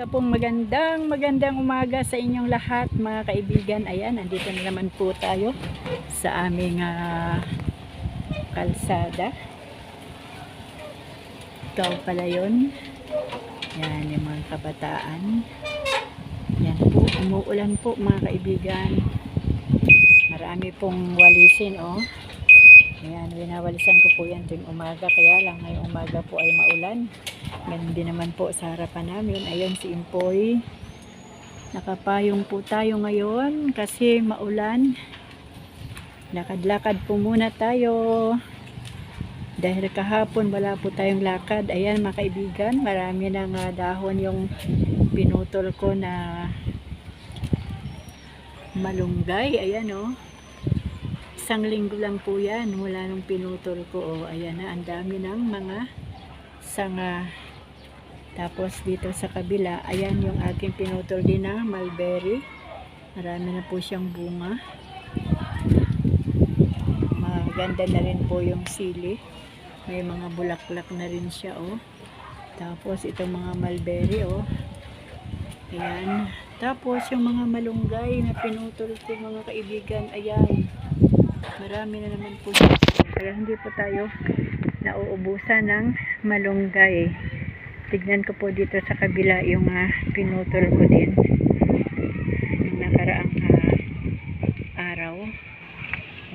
Sa pong magandang magandang umaga sa inyong lahat mga kaibigan. Ayan, nandito na naman po tayo sa aming ah, kalsada. Ikaw pala yun. Yan, yung mga kabataan. Yan po, umuulan po mga kaibigan. Marami pong walisin, oh. Ayan, winawalisan ko po yan tuwing umaga. Kaya lang ngayong umaga po ay maulan. Ganun din naman po sa harapan namin. Ayun si Impoy. Nakapayong po tayo ngayon kasi maulan. Lakad-lakad po muna tayo. Dahil kahapon wala po tayong lakad. Ayan mga kaibigan, marami ng ah, dahon yung pinutol ko na malunggay. Ayan oh. Isang linggo lang po yan mula nung pinutol ko. Oh, ayan na, ang dami ng mga sanga. Tapos dito sa kabila, ayan yung aking pinutol din na mulberry. Marami na po siyang bunga. Maganda na rin po yung sili. May mga bulaklak na rin siya, oh. Tapos itong mga mulberry, oh. Ayan. Tapos yung mga malunggay na pinutol ko mga kaibigan, ayan. Marami na naman po. Kaya hindi po tayo nauubusan ng malunggay. Tignan ko po dito sa kabila yung ah, pinutol ko din. Yung nakaraang ah, araw.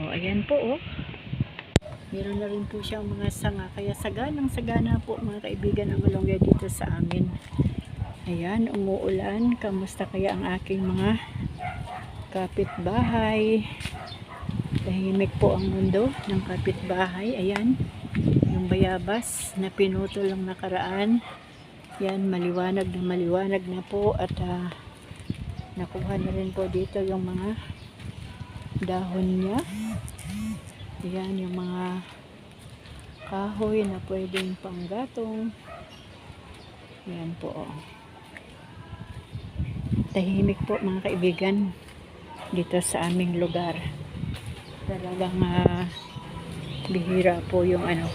O, ayan po oh. Meron na rin po siyang mga sanga. Kaya saganang sagana po mga kaibigan ang malunggay dito sa amin. Ayan, umuulan. Kamusta kaya ang aking mga kapitbahay? Tahimik po ang mundo ng kapitbahay. Ayan, yung bayabas na pinutol ng nakaraan. Yan, maliwanag na maliwanag na po at ah, nakuha na rin po dito yung mga dahon niya. Yan, yung mga kahoy na pwedeng panggatong. Yan po. oh. Tahimik po mga kaibigan dito sa aming lugar talagang ah, bihira po yung ano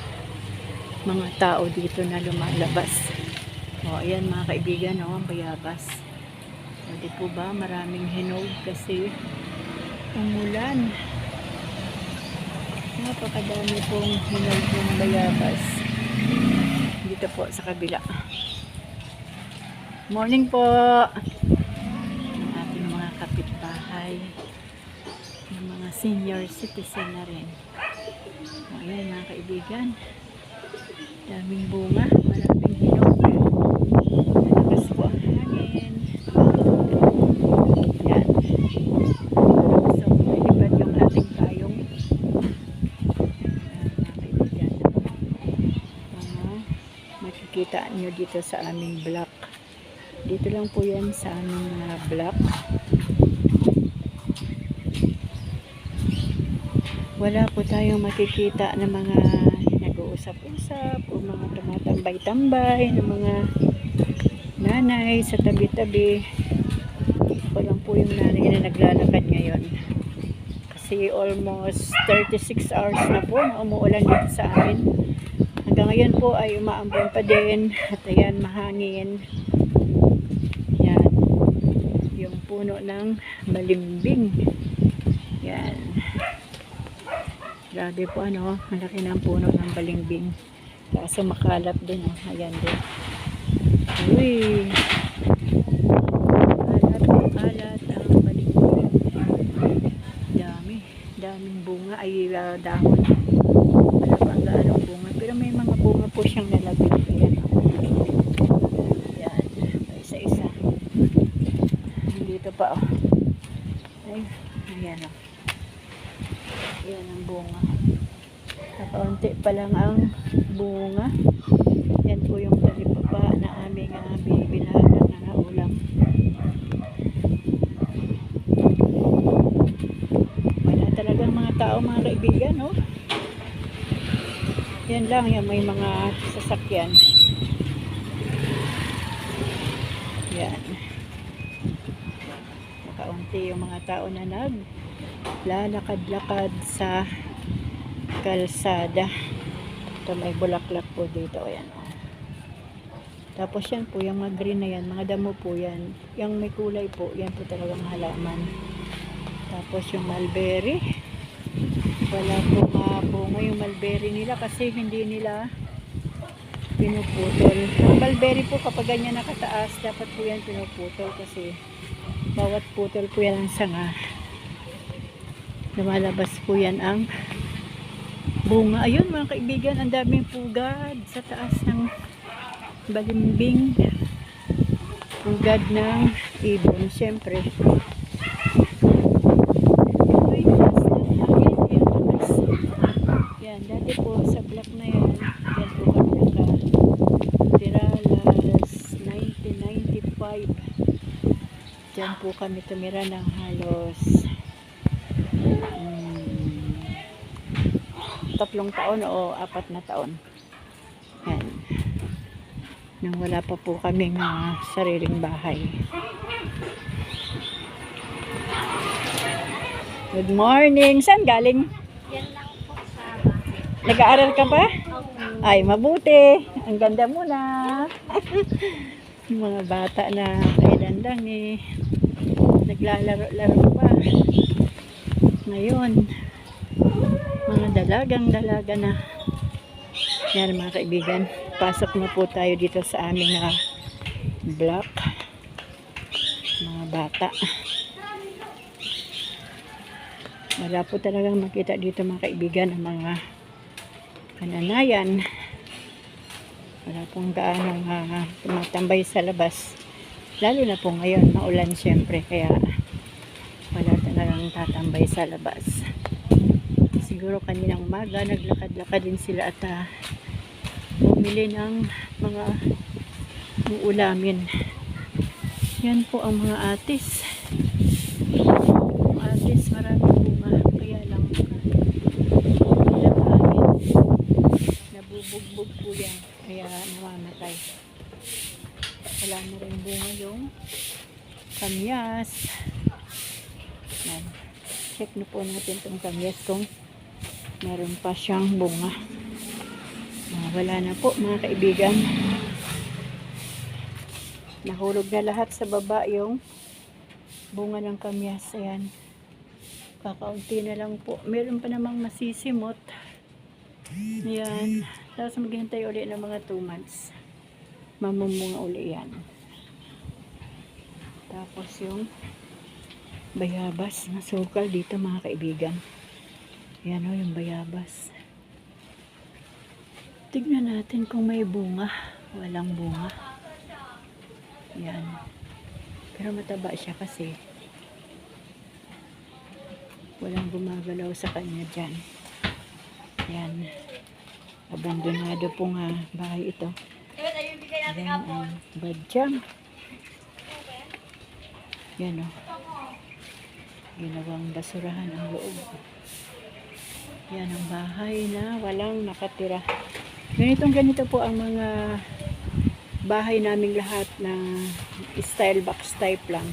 mga tao dito na lumalabas. O ayan mga kaibigan o ang bayabas. O po ba maraming hinog kasi umulan. Napakadami pong hinog ng bayabas dito po sa kabila. Morning po! Ang ating mga kapitbahay senior citizen na rin. Ayan mga kaibigan. Daming bunga, maraming hinog. Malakas po ang hangin. Yan. So, malipad yung ating payong. Ayan makikita nyo dito sa aming block. Dito lang po yan sa aming uh, block. Wala po tayong makikita ng mga nag-uusap-usap o mga tumatambay-tambay ng mga nanay sa tabi-tabi. Ako lang po yung nanay na naglalakad ngayon. Kasi almost 36 hours na po na umuulan dito sa amin. Hanggang ngayon po ay umaambon pa din at ayan mahangin. Yan. Yung puno ng balimbing. Yan. Grabe po ano, malaki na ang puno ng balimbing. Kaso makalat din oh. Ayan din. Uy! Kalat, kalat ang balimbing. Dami. Daming bunga ay uh, dahon. Wala pa ang bunga. Pero may mga bunga po siyang nalagay. Ayan oh. Ayan. Isa-isa. Dito pa oh. Ay, ayan oh. Yan ang bunga. Nakaunti pa lang ang bunga. Yan po yung talipapa na aming uh, binibilahan ng uh, ulam. Wala talagang mga tao, mga kaibigan, no? Yan lang, yan may mga sasakyan. Yan. Nakaunti yung mga tao na nag lalakad-lakad sa kalsada. Ito may bulaklak po dito. Ayan. oh. Tapos yan po, yung mga green na yan, mga damo po yan. Yung may kulay po, yan po talagang halaman. Tapos yung mulberry, wala po bunga yung mulberry nila kasi hindi nila pinuputol. Ang mulberry po kapag ganyan nakataas, dapat po yan pinuputol kasi bawat putol po yan ang sanga. Lumalabas po yan ang bunga. Ayun mga kaibigan, ang daming pugad sa taas ng balimbing. Pugad ng ibon, syempre. Yan, dati po sa block na yan, yan po kami naka tiralas 1995. Diyan po kami tumira ng halos tatlong taon o apat na taon. Yan. Nang wala pa po kaming ah, sariling bahay. Good morning. Saan galing? Yan lang po sa Nag-aaral ka pa? Ay, mabuti. Ang ganda mo na. Yung mga bata na kailan lang eh. Naglalaro-laro pa. Ngayon, mga dalagang dalaga na. Yan mga kaibigan. Pasok na po tayo dito sa aming na block. Mga bata. Wala po talagang makita dito mga kaibigan ang mga kananayan. Wala pong gaano uh, tumatambay sa labas. Lalo na po ngayon, maulan syempre, kaya wala talagang tatambay sa labas. Siguro kaninang umaga, naglakad-lakad din sila at uh, bumili ng mga uulamin. Yan po ang mga atis. Ang atis, marami bunga. Kaya lang, ilang hangin nabubugbog po yan kaya namamatay wala na rin bunga yung kamyas yan check na po natin itong kamyas kung meron pa siyang bunga Ah, wala na po mga kaibigan nahulog na lahat sa baba yung bunga ng kamyas ayan kakaunti na lang po meron pa namang masisimot yan. Tapos maghintay uli ng mga 2 months. Mamumunga uli yan. Tapos yung bayabas na sukal dito mga kaibigan. Yan o yung bayabas. Tignan natin kung may bunga. Walang bunga. Yan. Pero mataba siya kasi walang gumagalaw sa kanya dyan. Yan. Abandonado po nga bahay ito. Yan ang badyang. Yan o. Ginawang basurahan ang loob. Yan ang bahay na walang nakatira. Ganitong ganito po ang mga bahay naming lahat na style box type lang.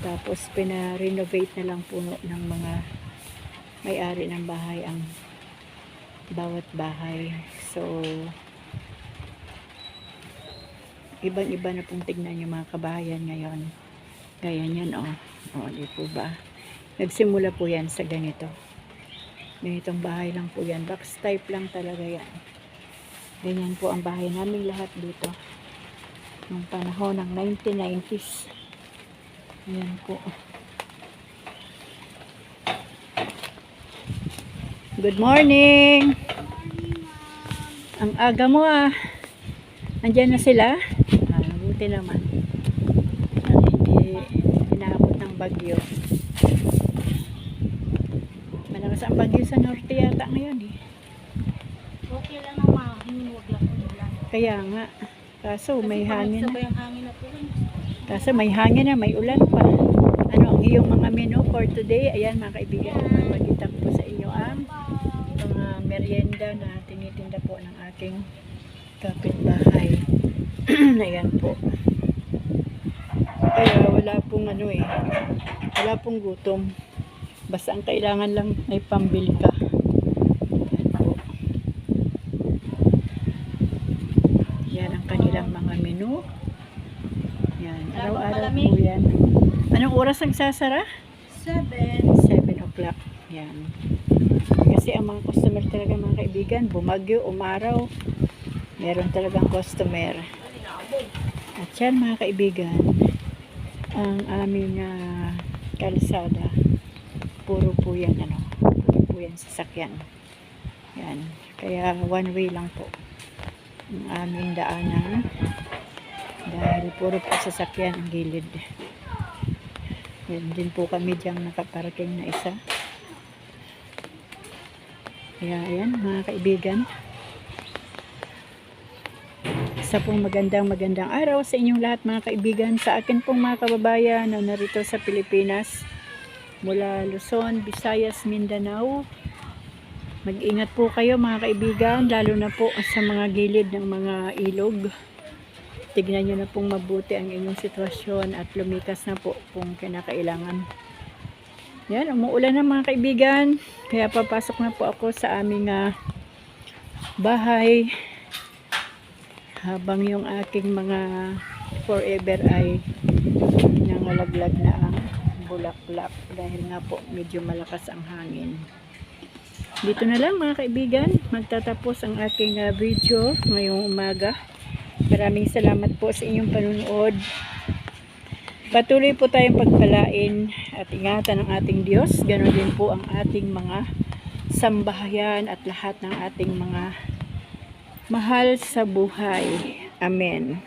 Tapos pina-renovate na lang puno ng mga may-ari ng bahay ang bawat bahay. So, ibang-iba na pong tignan yung mga kabahayan ngayon. Gaya niyan, oh. Oh, di po ba? Nagsimula po yan sa ganito. Ganitong bahay lang po yan. Box type lang talaga yan. Ganyan po ang bahay namin lahat dito. Nung panahon ng 1990s. Ayan po. Good morning! Ang aga mo ah. Andyan na sila? Ah, buti naman. Hindi inabot ng bagyo. Malakas ang bagyo sa norte yata ngayon eh. Okay lang ang mahangin, huwag lang umulan. Kaya nga. Kaso may hangin ang hangin na po. Kaso may hangin na, may ulan pa. Ano ang iyong mga menu for today? Ayan mga kaibigan, magpapakita ko po sa inyo ang mga merienda na tinitinda po ng aking kapitbahay. Ayan po. Kaya wala pong ano eh, wala pong gutom. Basta ang kailangan lang ay pambili ka. Yan ang kanilang mga menu. Araw-araw po yan. Anong oras nagsasara? Seven. 7 o'clock. Yan. Kasi ang mga customer talaga mga kaibigan, bumagyo, umaraw, meron talagang customer. At yan mga kaibigan, ang aming ah, kalsada, puro po yan, ano, puro po yan sasakyan. Yan. Kaya one way lang po ang aming daanan dahil puro po sasakyan ang gilid. Yan din po kami diyang nakaparking na isa. Kaya ayan mga kaibigan. Isa pong magandang magandang araw sa inyong lahat mga kaibigan. Sa akin pong mga kababayan na narito sa Pilipinas. Mula Luzon, Visayas, Mindanao. Mag-ingat po kayo mga kaibigan. Lalo na po sa mga gilid ng mga ilog. Tignan nyo na pong mabuti ang inyong sitwasyon at lumikas na po kung kinakailangan. Yan, umuulan na mga kaibigan. Kaya papasok na po ako sa aming ah, bahay. Habang yung aking mga forever ay nangalaglag na ang bulaklak. Dahil nga po medyo malakas ang hangin. Dito na lang mga kaibigan. Magtatapos ang aking ah, video ngayong umaga. Maraming salamat po sa inyong panunood. Patuloy po tayong pagpalain at ingatan ng ating Diyos. Ganon din po ang ating mga sambahayan at lahat ng ating mga mahal sa buhay. Amen.